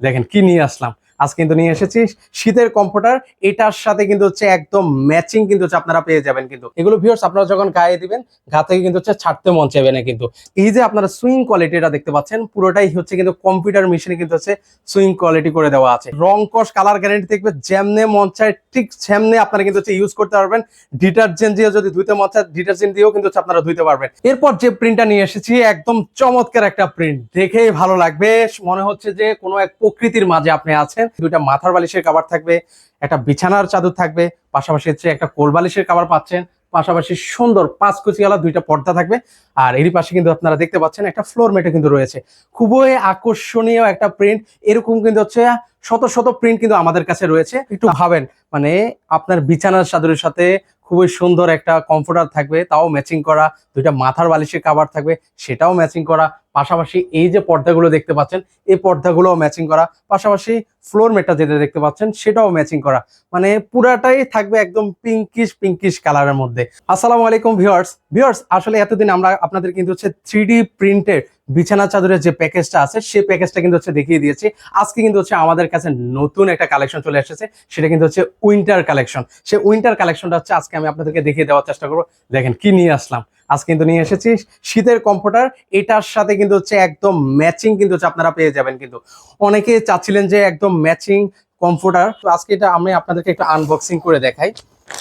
দেখেন কি নিয়ে আসলাম। আজ কিন্তু নিয়ে এসেছি শীতের কম্পিউটার এটার সাথে কিন্তু হচ্ছে একদম ম্যাচিং কিন্তু হচ্ছে আপনারা পেয়ে যাবেন কিন্তু। এগুলো ভিউয়ার্স আপনারা যখন গায়ে দিবেন, গা থেকে কিন্তু হচ্ছে ছাড়তে মন চাইবে না কিন্তু। এই যে আপনারা সুইং কোয়ালিটি কোয়ালিটিটা দেখতে পাচ্ছেন, পুরোটাই হচ্ছে কিন্তু কম্পিউটার মেশিনে কিন্তু হচ্ছে সুইং কোয়ালিটি করে দেওয়া আছে। রং কস কালার গ্যারেন্টি দেখবে, যেমনে মন চায় ঠিক সেমনে আপনারা কিন্তু হচ্ছে ইউজ করতে পারবেন। ডিটারজেন্ট দিয়ে যদি ধুইতে মন চায় ডিটারজেন্ট দিয়েও কিন্তু হচ্ছে আপনারা ধুইতে পারবেন। এরপর যে প্রিন্টটা নিয়ে এসেছি, একদম চমৎকার একটা প্রিন্ট দেখেই ভালো লাগবে। মনে হচ্ছে যে কোনো এক প্রকৃতির মাঝে আপনি আছেন। দুইটা মাথার বালিশের কাবার থাকবে, একটা বিছানার চাদর থাকবে, পাশাপাশি হচ্ছে একটা কোল বালিশের কাবার পাচ্ছেন, পাশাপাশি সুন্দর পাঁচ কুচিওয়ালা দুইটা পর্দা থাকবে, আর এরই পাশে কিন্তু আপনারা দেখতে পাচ্ছেন একটা ফ্লোর মেটে কিন্তু রয়েছে। খুবই আকর্ষণীয় একটা প্রিন্ট, এরকম কিন্তু হচ্ছে শত শত প্রিন্ট কিন্তু আমাদের কাছে রয়েছে। একটু ভাবেন মানে আপনার বিছানার চাদরের সাথে খুবই সুন্দর একটা কমফোর্টার থাকবে, তাও ম্যাচিং করা, দুইটা মাথার বালিশের কাবার থাকবে, সেটাও ম্যাচিং করা, পাশাপাশি এই যে পর্দাগুলো দেখতে পাচ্ছেন, এই পর্দাগুলোও ম্যাচিং করা, পাশাপাশি ফ্লোর মেটটা যেটা দেখতে পাচ্ছেন, সেটাও ম্যাচিং করা। মানে পুরাটাই থাকবে একদম পিঙ্কিশ পিঙ্কিশ কালারের মধ্যে। আসসালামু আলাইকুম ভিউয়ার্স ভিউয়ার্স আসলে এতদিন আমরা আপনাদের কিন্তু হচ্ছে থ্রি প্রিন্টের বিছানা চাদরের যে প্যাকেজটা আছে, সেই প্যাকেজটা কিন্তু হচ্ছে দেখিয়ে দিয়েছি। আজকে কিন্তু হচ্ছে আমাদের কাছে নতুন একটা কালেকশন চলে এসেছে, সেটা কিন্তু হচ্ছে উইন্টার কালেকশন সেই উইন্টার কালেকশনটা হচ্ছে আজকে আমি আপনাদেরকে দেখিয়ে দেওয়ার চেষ্টা করব। দেখেন কি নিয়ে আসলাম। আজ কিন্তু নিয়ে এসেছি শীতের কম্পিউটার এটার সাথে কিন্তু হচ্ছে একদম ম্যাচিং কিন্তু হচ্ছে আপনারা পেয়ে যাবেন কিন্তু। অনেকে চাচ্ছিলেন যে একদম ম্যাচিং কম্পিউটার তো আজকে এটা আমি আপনাদেরকে একটু আনবক্সিং করে দেখাই।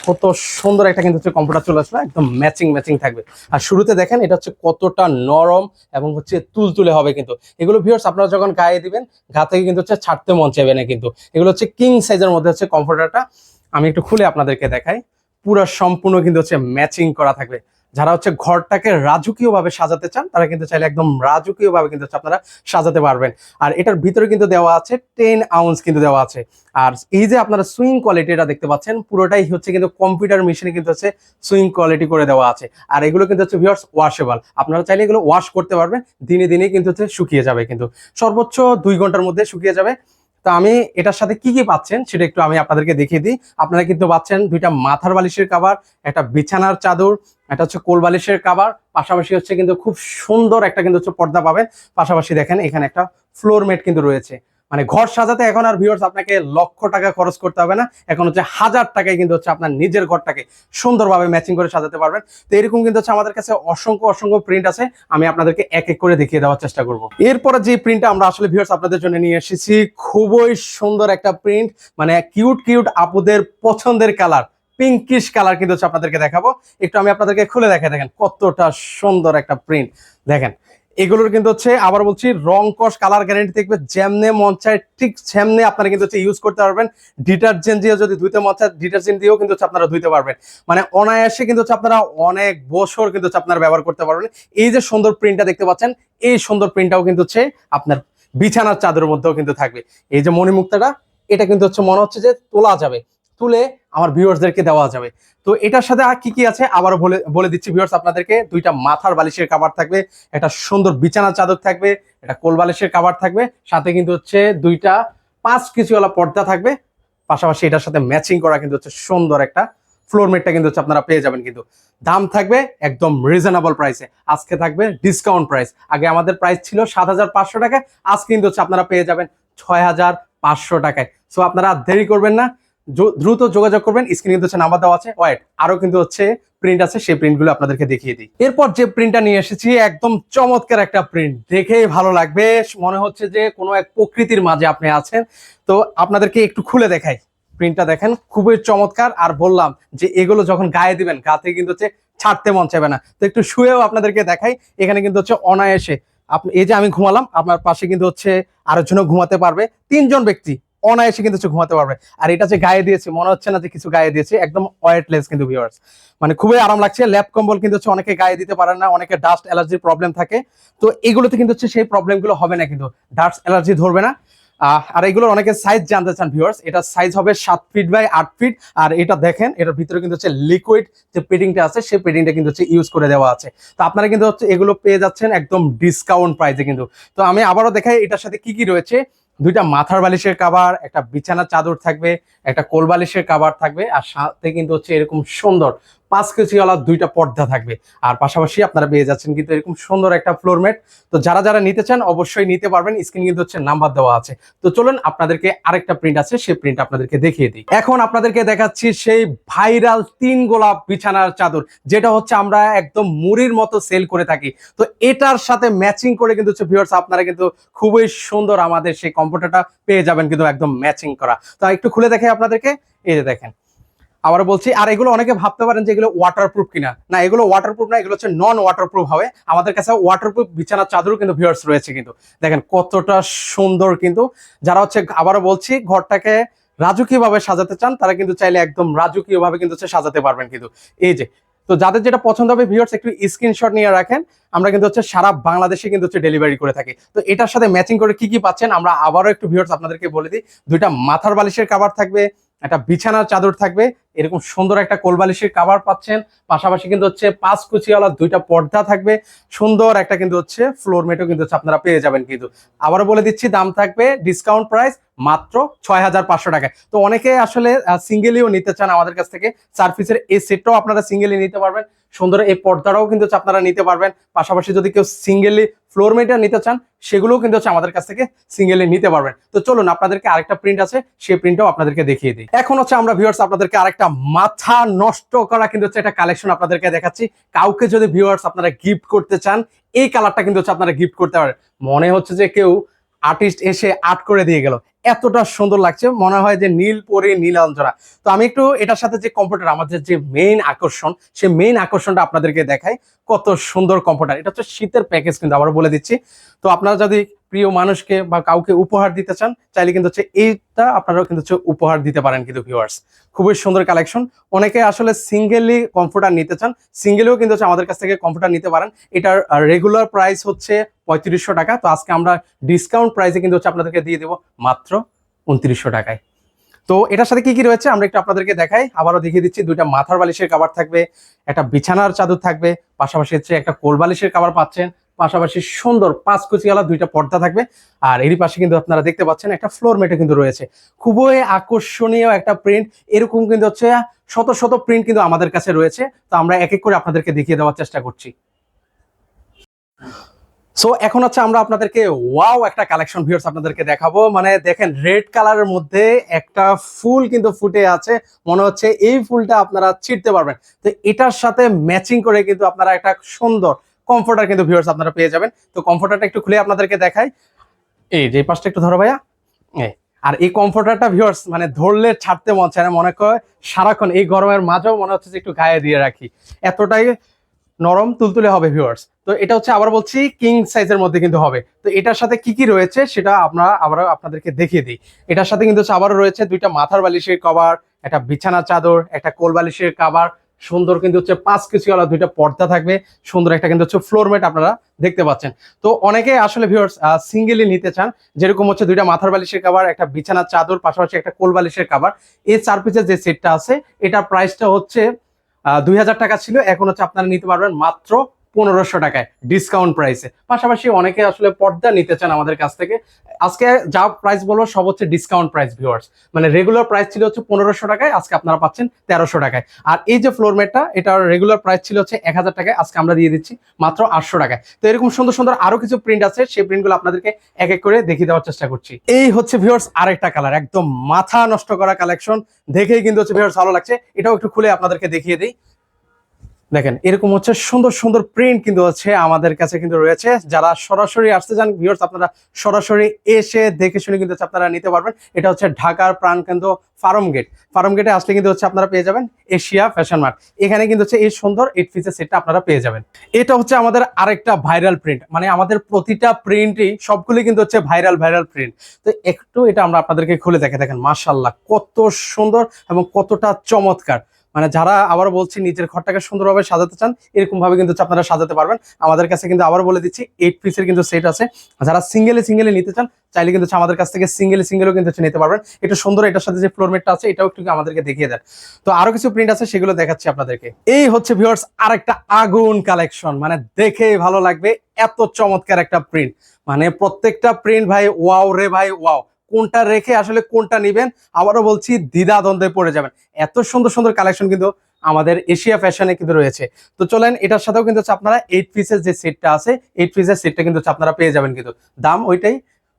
কত সুন্দর একটা কিন্তু হচ্ছে কম্পিউটার চলে আসলো, একদম ম্যাচিং ম্যাচিং থাকবে। আর শুরুতে দেখেন, এটা হচ্ছে কতটা নরম এবং হচ্ছে তুলতুলে হবে কিন্তু। এগুলো ভিউয়ার্স আপনারা যখন গায়ে দিবেন, গা থেকে কিন্তু হচ্ছে ছাড়তে মন চাইবে না কিন্তু। এগুলো হচ্ছে কিং সাইজের মধ্যে হচ্ছে কম্পিউটারটা আমি একটু খুলে আপনাদেরকে দেখাই। পুরো সম্পূর্ণ কিন্তু হচ্ছে ম্যাচিং করা থাকবে। যারা হচ্ছে ঘরটাকে রাজকীয় ভাবে সাজাতে চান, তারা কিন্তু চাইলে একদম রাজকীয় ভাবে কিন্তু আপনারা সাজাতে পারবেন। আর এটার ভিতরে কিন্তু দেওয়া আছে টেন আউন্স কিন্তু দেওয়া আছে। আর এই যে আপনারা সুইং কোয়ালিটি এটা দেখতে পাচ্ছেন, পুরোটাই হচ্ছে কিন্তু কম্পিউটার মেশিনে কিন্তু হচ্ছে সুইং কোয়ালিটি করে দেওয়া আছে। আর এগুলো কিন্তু হচ্ছে ভিউয়ার্স ওয়াশেবল আপনারা চাইলে এগুলো ওয়াশ করতে পারবেন, দিনে দিনে কিন্তু হচ্ছে শুকিয়ে যাবে কিন্তু। সর্বোচ্চ দুই ঘণ্টার মধ্যে শুকিয়ে যাবে। তো আমি এটার সাথে কি কি পাচ্ছেন সেটা একটু আমি আপনাদেরকে দেখিয়ে দিই। আপনারা কিন্তু পাচ্ছেন দুইটা মাথার বালিশের কাবার একটা বিছানার চাদর এটা হচ্ছে কোল বালিশের কাবার, পাশাপাশি হচ্ছে কিন্তু খুব সুন্দর একটা কিন্তু হচ্ছে পর্দা পাবেন। পাশাপাশি দেখেন, এখানে একটা ফ্লোর মেট কিন্তু রয়েছে। মানে ঘর সাজাতে এখন আর ভিউয়ার্স আপনাকে লক্ষ টাকা খরচ করতে হবে না। এখন হচ্ছে হাজার টাকায় কিন্তু হচ্ছে আপনার নিজের ঘরটাকে সুন্দরভাবে ম্যাচিং করে সাজাতে পারবেন। তো এরকম কিন্তু হচ্ছে আমাদের কাছে অসংখ্য অসংখ্য প্রিন্ট আছে। আমি আপনাদেরকে এক এক করে দেখিয়ে দেওয়ার চেষ্টা করব। এরপরে যে প্রিন্টটা আমরা আসলে ভিউয়ার্স আপনাদের জন্য নিয়ে এসেছি, খুবই সুন্দর একটা প্রিন্ট মানে কিউট কিউট আপুদের পছন্দের কালার পিঙ্কিশ কালার কিন্তু হচ্ছে আপনাদেরকে দেখাবো। একটু আমি আপনাদেরকে খুলে দেখে দেখেন, কতটা সুন্দর একটা প্রিন্ট দেখেন, এগুলোর কিন্তু হচ্ছে, আবার বলছি, রং কস কালার গ্যারেন্টি দেখবে যেমনে মন চায় ঠিক সেমনে আপনারা কিন্তু হচ্ছে ইউজ করতে পারবেন। ডিটারজেন্ট দিয়ে যদি ধুইতে মন চায় ডিটারজেন্ট দিয়েও কিন্তু হচ্ছে আপনারা ধুইতে পারবেন। মানে অনায়াসে কিন্তু হচ্ছে আপনারা অনেক বছর কিন্তু হচ্ছে আপনারা ব্যবহার করতে পারবেন। এই যে সুন্দর প্রিন্টটা দেখতে পাচ্ছেন, এই সুন্দর প্রিন্টটাও কিন্তু হচ্ছে আপনার বিছানার চাদরের মধ্যেও কিন্তু থাকবে। এই যে মণিমুক্তাটা, এটা কিন্তু হচ্ছে মনে হচ্ছে যে তোলা যাবে। তুলে আমার ভিউয়ার্সদেরকে দেওয়া যাবে। তো এটার সাথে আর কি কি আছে? আবারও বলে বলে দিচ্ছি ভিউয়ার্স আপনাদেরকে, দুইটা মাথার বালিশের কাভার থাকবে, একটা সুন্দর বিছানা চাদর থাকবে, একটা কোল বালিশের কাবার থাকবে, সাথে কিন্তু হচ্ছে দুইটা পাঁচ কিছুওয়ালা পর্দা থাকবে, পাশাপাশি এটার সাথে ম্যাচিং করা কিন্তু হচ্ছে সুন্দর একটা ফ্লোর মেটটা কিন্তু হচ্ছে আপনারা পেয়ে যাবেন কিন্তু। দাম থাকবে একদম রিজনেবল প্রাইসে আজকে থাকবে ডিসকাউন্ট প্রাইস আগে আমাদের প্রাইস ছিল সাত হাজার পাঁচশো টাকায়, আজকে কিন্তু হচ্ছে আপনারা পেয়ে যাবেন ছয় হাজার পাঁচশো টাকায়। সো আপনারা দেরি করবেন না। দ্রুত যোগাযোগ করবেন। স্ক্রিনে কিন্তু হচ্ছে নাম্বার দেওয়া আছে। ওয়েট আরও কিন্তু হচ্ছে প্রিন্ট আছে। সেই প্রিন্টগুলো আপনাদেরকে দেখিয়ে দিই। এরপর যে প্রিন্টটা নিয়ে এসেছি, একদম চমৎকার একটা প্রিন্ট দেখেই ভালো লাগবে। মনে হচ্ছে যে কোনো এক প্রকৃতির মাঝে আপনি আছেন। তো আপনাদেরকে একটু খুলে দেখাই। প্রিন্টটা দেখেন, খুবই চমৎকার। আর বললাম যে এগুলো যখন গায়ে দিবেন, গা থেকে কিন্তু হচ্ছে ছাড়তে মন চাইবে না। তো একটু শুয়েও আপনাদেরকে দেখাই। এখানে কিন্তু হচ্ছে অনায়াসে আপনি, এই যে আমি ঘুমালাম, আপনার পাশে কিন্তু হচ্ছে আরেকজনও ঘুমাতে পারবে। তিনজন ব্যক্তি অনায়াসে কিন্তু ঘুমাতে পারবে। আর এটা যে গায়ে দিয়েছে, মনে হচ্ছে না যে কিছু গায়ে দিয়েছে, একদম ওয়েটলেস কিন্তু ভিউয়ার্স মানে খুবই আরাম লাগছে ল্যাপ কম্বল কিন্তু হচ্ছে অনেকে গায়ে দিতে পারেন না, অনেকে ডাস্ট অ্যালার্জির প্রবলেম থাকে। তো এগুলোতে কিন্তু হচ্ছে সেই প্রবলেমগুলো হবে না কিন্তু ডাস্ট অ্যালার্জি ধরবে না। আর এগুলোর অনেকে সাইজ জানতে চান ভিউয়ার্স এটা সাইজ হবে সাত ফিট বাই আট ফিট আর এটা দেখেন, এটার ভিতরে কিন্তু হচ্ছে লিকুইড যে পেডিংটা আছে, সেই পেডিংটা কিন্তু হচ্ছে ইউজ করে দেওয়া আছে। তো আপনারা কিন্তু হচ্ছে এগুলো পেয়ে যাচ্ছেন একদম ডিসকাউন্ট প্রাইসে কিন্তু। তো আমি আবারও দেখাই, এটার সাথে কি কি রয়েছে? দুইটা মাথার বালিশের কাবার একটা বিছানার চাদর থাকবে, একটা কোল বালিশের কাবার থাকবে, আর সাথে কিন্তু হচ্ছে এরকম সুন্দর পাঁচ কেজিওয়ালা দুইটা পর্দা থাকবে। আর পাশাপাশি আপনারা পেয়ে যাচ্ছেন কিন্তু এরকম সুন্দর একটা ফ্লোরমেট তো যারা যারা নিতে চান অবশ্যই নিতে পারবেন স্ক্রিন কিন্তু হচ্ছে নাম্বার দেওয়া আছে। তো চলুন আপনাদেরকে আরেকটা প্রিন্ট আছে সেই প্রিন্ট আপনাদেরকে দেখিয়ে দিই। এখন আপনাদেরকে দেখাচ্ছি সেই ভাইরাল তিন গোলাপ বিছানার চাদর, যেটা হচ্ছে আমরা একদম মুড়ির মতো সেল করে থাকি। তো এটার সাথে ম্যাচিং করে কিন্তু হচ্ছে ভিউয়ার্স আপনারা কিন্তু খুবই সুন্দর আমাদের সেই কম্পিউটারটা পেয়ে যাবেন কিন্তু একদম ম্যাচিং করা। তো একটু খুলে দেখে আপনাদেরকে। এই যে দেখেন আবার বলছি, আর এগুলো অনেকে ভাবতে পারেন যে এগুলো ওয়াটারপ্রুফ কিনা। না, এগুলো ওয়াটারপ্রুফ না, এগুলো হচ্ছে নন ওয়াটারপ্রুফ হবে। আমাদের কাছে ওয়াটারপ্রুফ বিছানার চাদরও কিন্তু ভিউয়ার্স রয়েছে কিন্তু। দেখেন কতটা সুন্দর কিন্তু। যারা হচ্ছে আবারও বলছি, ঘরটাকে রাজকীয় ভাবে সাজাতে চান, তারা কিন্তু চাইলে একদম রাজকীয় ভাবে কিন্তু হচ্ছে সাজাতে পারবেন কিন্তু। এই যে, তো যাদের যেটা পছন্দ হবে ভিউয়ার্স একটু স্ক্রিনশট নিয়ে রাখেন। আমরা কিন্তু হচ্ছে সারা বাংলাদেশে কিন্তু হচ্ছে ডেলিভারি করে থাকি। তো এটার সাথে ম্যাচিং করে কি কি পাচ্ছেন, আমরা আবারও একটু ভিউয়ার্স আপনাদেরকে বলে দিই। দুইটা মাথার বালিশের কাভার থাকবে একটা বিছানার চাদর থাকবে, এরকম সুন্দর একটা কোলবালিশের কাভার পাচ্ছেন। পাশাপাশি কিন্তু হচ্ছে পাঁচ কুচিওয়ালা দুইটা পর্দা থাকবে। সুন্দর একটা কিন্তু হচ্ছে ফ্লোর মেটও কিন্তু আপনারা পেয়ে যাবেন কিন্তু। আবারও বলে দিচ্ছি, দাম থাকবে ডিসকাউন্ট প্রাইস মাত্র ছয় হাজার পাঁচশো টাকায়। তো অনেকে আসলে সিঙ্গেলিও নিতে চান আমাদের কাছ থেকে। চার পিসের এই সেটটাও আপনারা সিঙ্গেলি নিতে পারবেন। সুন্দর এই পর্দাটাও কিন্তু আপনারা নিতে পারবেন। পাশাপাশি যদি কেউ সিঙ্গেলি ফ্লোর মেটা নিতে চান, সেগুলোও কিন্তু হচ্ছে আমাদের কাছ থেকে সিঙ্গেলি নিতে পারবেন। তো চলুন, আপনাদেরকে আরেকটা প্রিন্ট আছে, সেই প্রিন্টটাও আপনাদেরকে দেখিয়ে দিই। এখন হচ্ছে আমরা ভিউয়ার্স আপনাদেরকে আরেকটা মাথা নষ্ট করা কিন্তু হচ্ছে একটা কালেকশন আপনাদেরকে দেখাচ্ছি। কাউকে যদি ভিউয়ার্স আপনারা গিফট করতে চান, এই কালারটা কিন্তু হচ্ছে আপনারা গিফট করতে পারেন। মনে হচ্ছে যে কেউ আর্টিস্ট এসে আর্ট করে দিয়ে গেল। এতটা সুন্দর লাগছে। মনে হয় যে নীল পরে নীলাঞ্জনা তো আমি একটু এটার সাথে যে কম্পিউটার আমাদের যে মেইন আকর্ষণ সেই মেইন আকর্ষণটা আপনাদেরকে দেখাই। কত সুন্দর কম্পিউটার এটা হচ্ছে শীতের প্যাকেজ কিন্তু আবার বলে দিচ্ছি। তো আপনারা যদি প্রিয় মানুষকে বা কাউকে উপহার দিতে চান, চাইলে কিন্তু হচ্ছে এইটা আপনারাও কিন্তু হচ্ছে উপহার দিতে পারেন কিন্তু ভিউয়ার্স খুবই সুন্দর কালেকশন অনেকে আসলে সিঙ্গেলি কম্পিউটার নিতে চান সিঙ্গেলিও কিন্তু হচ্ছে আমাদের কাছ থেকে কম্পিউটার নিতে পারেন। এটার রেগুলার প্রাইস হচ্ছে পঁয়ত্রিশশো টাকা। তো আজকে আমরা ডিসকাউন্ট প্রাইসে কিন্তু হচ্ছে আপনাদেরকে দিয়ে দেবো মাত্র উনত্রিশশো টাকায়। তো এটার সাথে কি কি রয়েছে? আমরা একটু আপনাদেরকে দেখাই। আবারও দেখিয়ে দিচ্ছি, দুইটা মাথার বালিশের কাবার থাকবে, একটা বিছানার চাদর থাকবে, পাশাপাশি হচ্ছে একটা কোল বালিশের কাবার পাচ্ছেন, পাশাপাশি সুন্দর পাঁচ কুচিওয়ালা দুইটা পর্দা থাকবে, আর এরই পাশে কিন্তু আপনারা দেখতে পাচ্ছেন একটা ফ্লোর মেটে কিন্তু রয়েছে। খুবই আকর্ষণীয় একটা প্রিন্ট এরকম কিন্তু হচ্ছে শত শত প্রিন্ট কিন্তু আমাদের কাছে রয়েছে। তো আমরা এক এক করে আপনাদেরকে দেখিয়ে দেওয়ার চেষ্টা করছি। সো এখন হচ্ছে আমরা আপনাদেরকে ওয়াও একটা কালেকশন ভিউয়ার্স আপনাদেরকে দেখাবো। মানে দেখেন রেড কালারের মধ্যে একটা ফুল কিন্তু ফুটে আছে। মনে হচ্ছে এই ফুলটা আপনারা ছিটতে পারবেন। তো এটার সাথে ম্যাচিং করে কিন্তু আপনারা একটা সুন্দর কমফোর্টার কিন্তু ভিউয়ার্স আপনারা পেয়ে যাবেন। তো কমফোর্টারটা একটু খুলে আপনাদেরকে দেখাই। এই যে পাশটা একটু ধরো ভাইয়া। এই আর এই কমফোর্টারটা ভিউয়ার্স মানে ধরলে ছাড়তে মন চায় না। মনে করে, সারাক্ষণ এই গরমের মাঝেও মনে হচ্ছে যে একটু গায়ে দিয়ে রাখি। এতটাই নরম, তুলতুলে হবে ভিউয়ার্স তো এটা হচ্ছে আবার বলছি কিং সাইজের মধ্যে কিন্তু হবে। তো এটার সাথে কি কি রয়েছে সেটা আমরা আবার আপনাদেরকে দেখিয়ে দিই। এটার সাথে কিন্তু আবারও রয়েছে দুইটা মাথার বালিশের কভার, একটা বিছানা চাদর, একটা কোল বালিশের কাভার, সুন্দর কিন্তু হচ্ছে পাঁচ কেজিওয়ালা দুইটা পর্দা থাকবে, সুন্দর একটা কিন্তু হচ্ছে ফ্লোর ম্যাট আপনারা দেখতে পাচ্ছেন। তো অনেকে আসলে ভিউয়ার্স সিঙ্গেলি নিতে চান, যেরকম হচ্ছে দুইটা মাথার বালিশের কাভার, একটা বিছানার চাদর, পাশাপাশি একটা কোল বালিশের কাবার এই চার পিসের যে সেটটা আছে, এটার প্রাইসটা হচ্ছে দুই হাজার টাকা ছিল, এখন হচ্ছে আপনারা নিতে পারবেন মাত্র পনেরোশো টাকায় ডিসকাউন্ট প্রাইসে পাশাপাশি অনেকে আসলে পর্দা নিতে চান আমাদের কাছ থেকে। আজকে যা প্রাইস বলব, সব হচ্ছে ডিসকাউন্ট প্রাইস ভিউয়ার্স মানে রেগুলার প্রাইস ছিল হচ্ছে পনেরোশো টাকায়, আজকে আপনারা পাচ্ছেন তেরোশো টাকায়। আর এই যে ফ্লোর ম্যাটটা এটার রেগুলার প্রাইস ছিল হচ্ছে এক হাজার টাকায়, আজকে আমরা দিয়ে দিচ্ছি মাত্র আটশো টাকায়। তো এরকম সুন্দর সুন্দর আরও কিছু প্রিন্ট আছে, সেই প্রিন্টগুলো আপনাদেরকে এক এক করে দেখিয়ে দেওয়ার চেষ্টা করছি। এই হচ্ছে ভিউয়ার্স আরেকটা কালার একদম মাথা নষ্ট করা কালেকশন দেখেই কিন্তু হচ্ছে ভিউয়ার্স ভালো লাগছে। এটাও একটু খুলে আপনাদেরকে দেখিয়ে দিই। দেখেন, এরকম হচ্ছে সুন্দর সুন্দর প্রিন্ট কিন্তু হচ্ছে আমাদের কাছে কিন্তু রয়েছে। যারা সরাসরি আসতে চান ভিউয়ার্স আপনারা সরাসরি এসে দেখে শুনে কিন্তু আপনারা নিতে পারবেন। এটা হচ্ছে ঢাকার প্রাণকেন্দ্র ফার্ম গেট। ফার্ম গেটে আসলে কিন্তু হচ্ছে আপনারা পেয়ে যাবেন এশিয়া ফ্যাশন মার্ট। এখানে কিন্তু হচ্ছে এই সুন্দর এইট পিসের সেটটা আপনারা পেয়ে যাবেন। এটা হচ্ছে আমাদের আরেকটা ভাইরাল প্রিন্ট মানে আমাদের প্রতিটা প্রিন্টই সবগুলি কিন্তু হচ্ছে ভাইরাল ভাইরাল প্রিন্ট তো একটু এটা আমরা আপনাদেরকে খুলে দেখে দেখেন মার্শাল্লাহ কত সুন্দর এবং কতটা চমৎকার। মানে যারা আবার বলছি নিজের ঘরটাকে সুন্দরভাবে সাজাতে চান, এরকম ভাবে কিন্তু আপনারা সাজাতে পারবেন। আমাদের কাছে কিন্তু আবার বলে দিচ্ছি এইট পিসের কিন্তু সেট আছে। যারা সিঙ্গেলে সিঙ্গেলে নিতে চান, চাইলে কিন্তু আমাদের কাছ থেকে সিঙ্গেলে সিঙ্গেলও কিন্তু নিতে পারবেন। একটু সুন্দর এটার সাথে যে ফ্লোরমেটটা আছে, এটাও একটু আমাদেরকে দেখিয়ে দেন। তো আরও কিছু প্রিন্ট আছে, সেগুলো দেখাচ্ছি আপনাদেরকে। এই হচ্ছে ভিউয়ার্স আরেকটা আগুন কালেকশন মানে দেখে ভালো লাগবে, এত চমৎকার একটা প্রিন্ট মানে প্রত্যেকটা প্রিন্ট ভাই ওয়াও রে ভাই ওয়াও কোনটা রেখে আসলে কোনটা নিবেন, আবারও বলছি দ্বিধা দ্বন্দ্বে পড়ে যাবেন। এত সুন্দর সুন্দর কালেকশন কিন্তু আমাদের এশিয়া ফ্যাশনে কিন্তু রয়েছে। তো চলেন, এটার সাথেও কিন্তু আপনারা এইট পিসের যে সেটটা আছে এইট পিসের সেটটা কিন্তু আপনারা পেয়ে যাবেন কিন্তু। দাম ওইটাই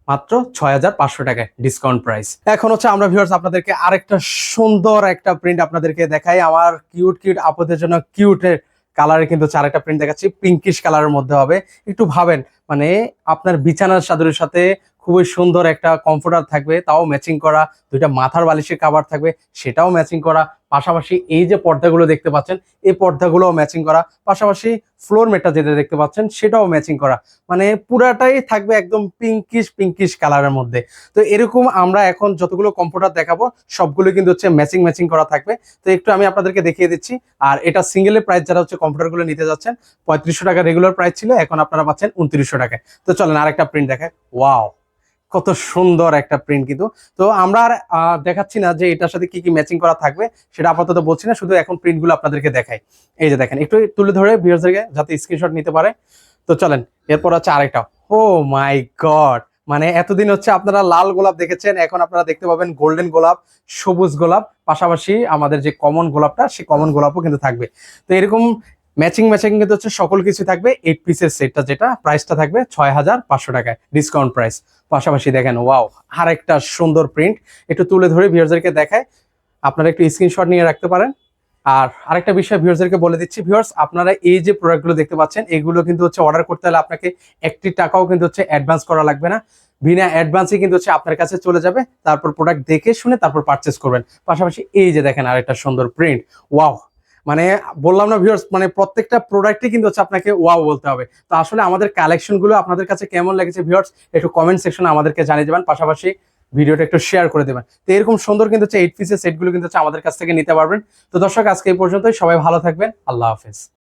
মাত্র ছয় হাজার পাঁচশো টাকায় ডিসকাউন্ট প্রাইস এখন হচ্ছে আমরা ভিউয়ার্স আপনাদেরকে আরেকটা সুন্দর একটা প্রিন্ট আপনাদেরকে দেখাই। আমার কিউট কিউট আপদের জন্য কিউটের কালারে কিন্তু হচ্ছে আরেকটা প্রিন্ট দেখাচ্ছি। পিঙ্কিশ কালারের মধ্যে হবে। একটু ভাবেন মানে আপনার বিছানার চাদরের সাথে খুবই সুন্দর একটা কমফোর্টার থাকবে, তাও ম্যাচিং করা, দুইটা মাথার বালিশের কাভার থাকবে, সেটাও ম্যাচিং করা, পাশাপাশি এই যে পর্দাগুলো দেখতে পাচ্ছেন, এই পর্দাগুলোও ম্যাচিং করা, পাশাপাশি ফ্লোর মেটটা যেটা দেখতে পাচ্ছেন, সেটাও ম্যাচিং করা মানে পুরাটাই থাকবে একদম পিঙ্কিশ পিঙ্কিশ কালারের মধ্যে। তো এরকম আমরা এখন যতগুলো কম্পিউটার দেখাবো, সবগুলো কিন্তু হচ্ছে ম্যাচিং ম্যাচিং করা থাকবে। তো একটু আমি আপনাদেরকে দেখিয়ে দিচ্ছি, আর এটা সিঙ্গেলের প্রাইস যারা হচ্ছে কম্পিউটারগুলো নিতে যাচ্ছেন, পঁয়ত্রিশশো টাকা রেগুলার প্রাইস ছিল, এখন আপনারা পাচ্ছেন উনত্রিশশো টাকায়। তো চলেন আরেকটা প্রিন্ট দেখায় ওয়াও কত সুন্দর একটা প্রিন্ট কিন্তু। তো আমরা আর দেখাচ্ছি না যে এটার সাথে কি কি ম্যাচিং করা থাকবে, সেটা আপাতত বলছি না, শুধু এখন প্রিন্টগুলো আপনাদেরকে দেখাই। এই যে দেখেন, একটু তুলে ধরে ভিউয়ার্সদেরকে যাতে স্ক্রিনশট নিতে পারে। তো চলেন, এরপর হচ্ছে আরেকটা। ও মাই গড মানে এতদিন হচ্ছে আপনারা লাল গোলাপ দেখেছেন, এখন আপনারা দেখতে পাবেন গোল্ডেন গোলাপ, সবুজ গোলাপ। পাশাপাশি আমাদের যে কমন গোলাপটা, সেই কমন গোলাপও কিন্তু থাকবে। তো এরকম ম্যাচিং ম্যাচিং কিন্তু হচ্ছে সকল কিছু থাকবে। এইট পিসের সেটটা যেটা প্রাইসটা থাকবে ছয় হাজার পাঁচশো টাকায় ডিসকাউন্ট প্রাইস পাশাপাশি দেখেন ওয়াও আর একটা সুন্দর প্রিন্ট একটু তুলে ধরে ভিউয়ার্সদেরকে দেখায় আপনারা একটু স্ক্রিনশট নিয়ে রাখতে পারেন। আর আরেকটা বিষয় ভিউয়ার্সদেরকে বলে দিচ্ছি। ভিউয়ার্স আপনারা এই যে প্রোডাক্টগুলো দেখতে পাচ্ছেন, এগুলো কিন্তু হচ্ছে অর্ডার করতে হলে আপনাকে একটি টাকাও কিন্তু হচ্ছে অ্যাডভান্স করা লাগবে না। বিনা অ্যাডভান্সে কিন্তু হচ্ছে আপনার কাছে চলে যাবে। তারপর প্রোডাক্ট দেখে শুনে তারপর পারচেস করবেন। পাশাপাশি এই যে দেখেন, আরেকটা সুন্দর প্রিন্ট ওয়াও মানে বললাম না ভিউয়ার্স মানে প্রত্যেকটা প্রোডাক্টই কিন্তু হচ্ছে আপনাকে ওয়াও বলতে হবে। তো আসলে আমাদের কালেকশনগুলো আপনাদের কাছে কেমন লেগেছে ভিউয়ার্স একটু কমেন্ট সেকশনে আমাদেরকে জানিয়ে দেবেন, পাশাপাশি ভিডিওটা একটু শেয়ার করে দেবেন। তো এরকম সুন্দর কিন্তু হচ্ছে এইট পিসের সেটগুলো কিন্তু হচ্ছে আমাদের কাছ থেকে নিতে পারবেন। তো দর্শক, আজকে এই পর্যন্তই। সবাই ভালো থাকবেন। আল্লাহ হাফেজ।